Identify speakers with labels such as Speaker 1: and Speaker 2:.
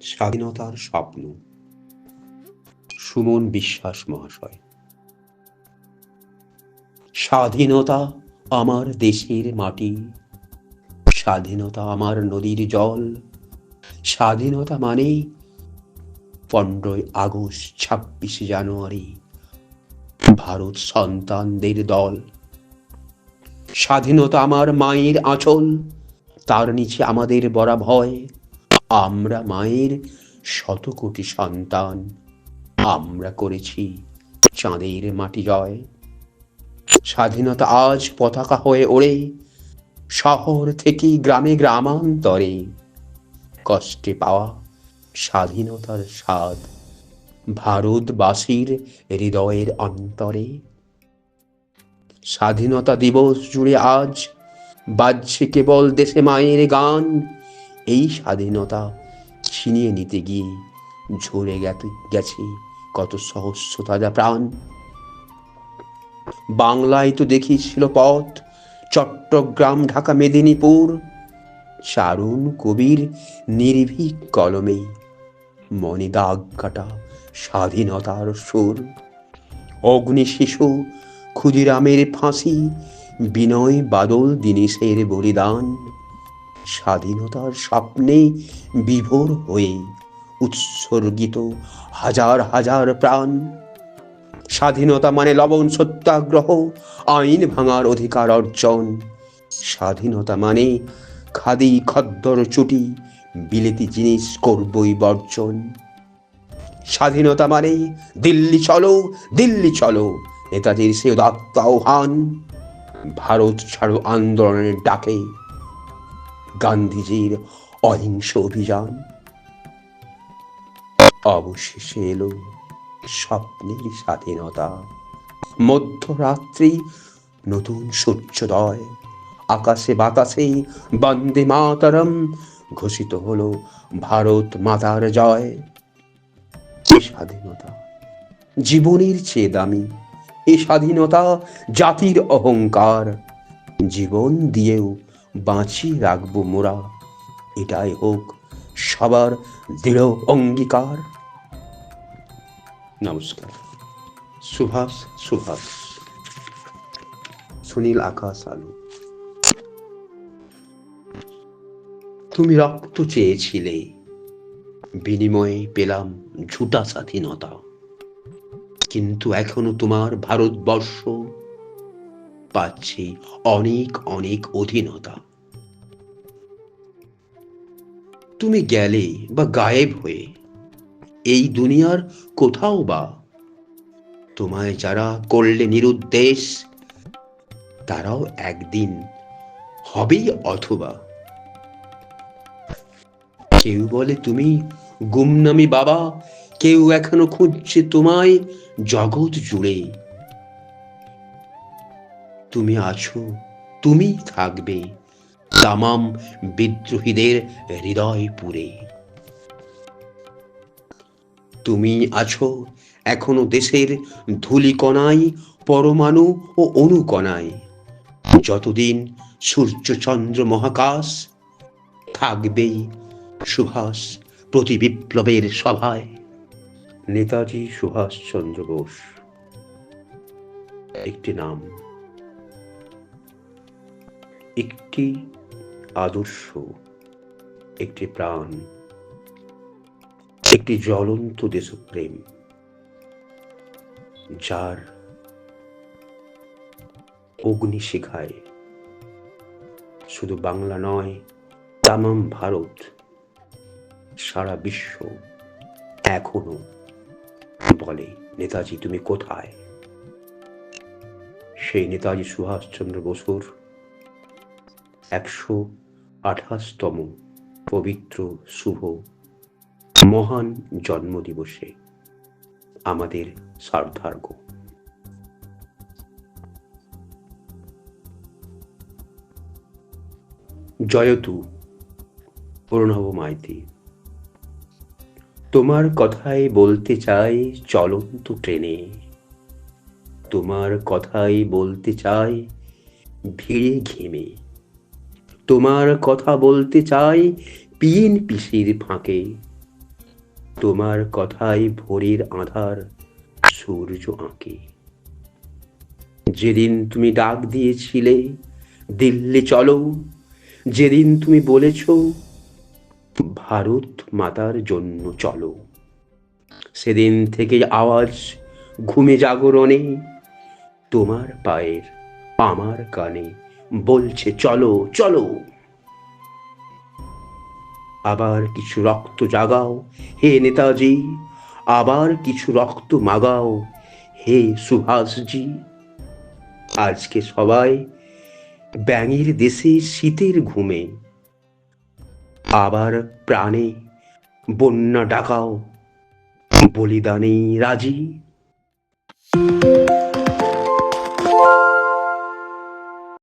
Speaker 1: স্বাধীনতার স্বপ্ন। সুমন বিশ্বাস মহাশয়। স্বাধীনতা আমার দেশের মাটি। স্বাধীনতা আমার নদীর জল। স্বাধীনতা মানে পনেরোই আগস্ট, ছাব্বিশে জানুয়ারি। ভারত সন্তানদের দল। স্বাধীনতা আমার মায়ের আঁচল। তার নিচে আমাদের বরা ভয় আমরা মায়ের শত কোটি সন্তান। আমরা করেছি চাঁদের মাটি জয়। স্বাধীনতা আজ পতাকা হয়ে ওড়ে। শহর থেকে গ্রামে গ্রামান্তরে। কষ্টে পাওয়া স্বাধীনতার স্বাদ ভারতবাসীর হৃদয়ের অন্তরে। স্বাধীনতা দিবস জুড়ে আজ বাজছে কেবল দেশে মায়ের গান। এই স্বাধীনতা ছিনিয়ে নিতে গিয়ে ঝরে গেছে কত সহস্র তাজা প্রাণ। বাংলায় তো দেখিয়েছিল পথ, চট্টগ্রাম, ঢাকা, মেদিনীপুর। চারুণ কবির নির্ভীক কলমে মনে দাগ কাটা স্বাধীনতার সুর। অগ্নি শিশু ক্ষুদিরামের ফাঁসি, বিনয় বাদল দিনেশের বলিদান। স্বাধীনতার স্বপ্নে বিভোর হয়ে উৎসর্গিত হাজার হাজার প্রাণ। স্বাধীনতা মানে লবণ সত্যাগ্রহ, আইন ভাঙার অধিকার অর্জন। স্বাধীনতা মানে খাদি খদ্দর চুটি, বিলেতি জিনিস করবই বর্জন। স্বাধীনতা মানে দিল্লি চলো দিল্লি চলো, নেতাজির সে উদাত্ত আহ্বান। ভারত ছাড়ো আন্দোলনের ডাকে। গান্ধীজির অহিংস অভিযান। অবশেষে এলো স্বপ্নের স্বাধীনতা। মধ্যরাত্রি নতুন সূর্যোদয়। আকাশে বাতাসে বন্দে মাতরম ঘোষিত হলো ভারত মাতার জয়। স্বাধীনতা জীবনের চেয়ে দামি। এ স্বাধীনতা জাতির অহংকার। জীবন দিয়েও বাঁচিয়ে রাখব মোরা। এটাই হোক সবার দৃঢ় অঙ্গীকার। নমস্কার। সুভাষ সুভাষ। সুনীল আকাশ আলু। তুমি রক্ত চেয়েছিলে। বিনিময়ে পেলাম ঝুটা স্বাধীনতা। কিন্তু এখনও তোমার ভারতবর্ষ পাচ্ছে অনেক অনেক অধীনতা। তুমি গেলে বা গায়েব হয়ে এই দুনিয়ার কোথাও বা তোমায় যারা করলে নিরুদ্দেশ, তারাও একদিন হবেই অথবা। কেউ বলে, তুমি গুমনামি বাবা, কেউ এখনও খুঁজছে তোমায় জগৎ জুড়ে। তুমি আছো তুমি থাকবে তামাম বিদ্রোহীদের হৃদয় পুরে। তুমি আছো এখনও দেশের ধূলিকণায়, পরমাণু ও অনুকণায়। যতদিন সূর্যচন্দ্র মহাকাশ থাকবেই সুভাষ প্রতি বিপ্লবের সভায়। নেতাজি সুভাষচন্দ্র বোস, একটি নাম একটি আদর্শ, একটি প্রাণ, একটি জ্বলন্ত দেশপ্রেম, যার অগ্নিশিখায় শুধু বাংলা নয়, তামাম ভারত, সারা বিশ্ব এখনও বলে, নেতাজি, তুমি কোথায়? সেই নেতাজি সুভাষচন্দ্র বসুর একশো আঠাশতম পবিত্র শুভ মহান জন্মদিবসে আমাদের শ্রদ্ধার্ঘ জয়তু, প্রণব মাইতি, তোমার কথাই বলতে চাই চলন্ত ট্রেনে। তোমার কথাই বলতে চাই ভিড়ে ঘেমে। তোমার কথা বলতে চাই পিন পিসির ফাঁকে। তোমার কথাই ভোরের আধার, সূর্য আঁকে। যেদিন তুমি ডাক দিয়েছিলে, দিল্লি চলো। যেদিন তুমি বলেছ, ভারত মাতার জন্য চলো। সেদিন থেকে আওয়াজ ঘুমে জাগরণে, তোমার পায়ের আমার কানে বলছে, চলো চলো। আবার কিছু রক্ত জাগাও, হে নেতাজি, আবার কিছু রক্ত মাগাও, হে সুভাষজি। আজকে সবাই ব্যাঙের দেশে শীতের ঘুমে। আবার প্রাণে বন্যা ডাকাও। বলিদানে রাজি।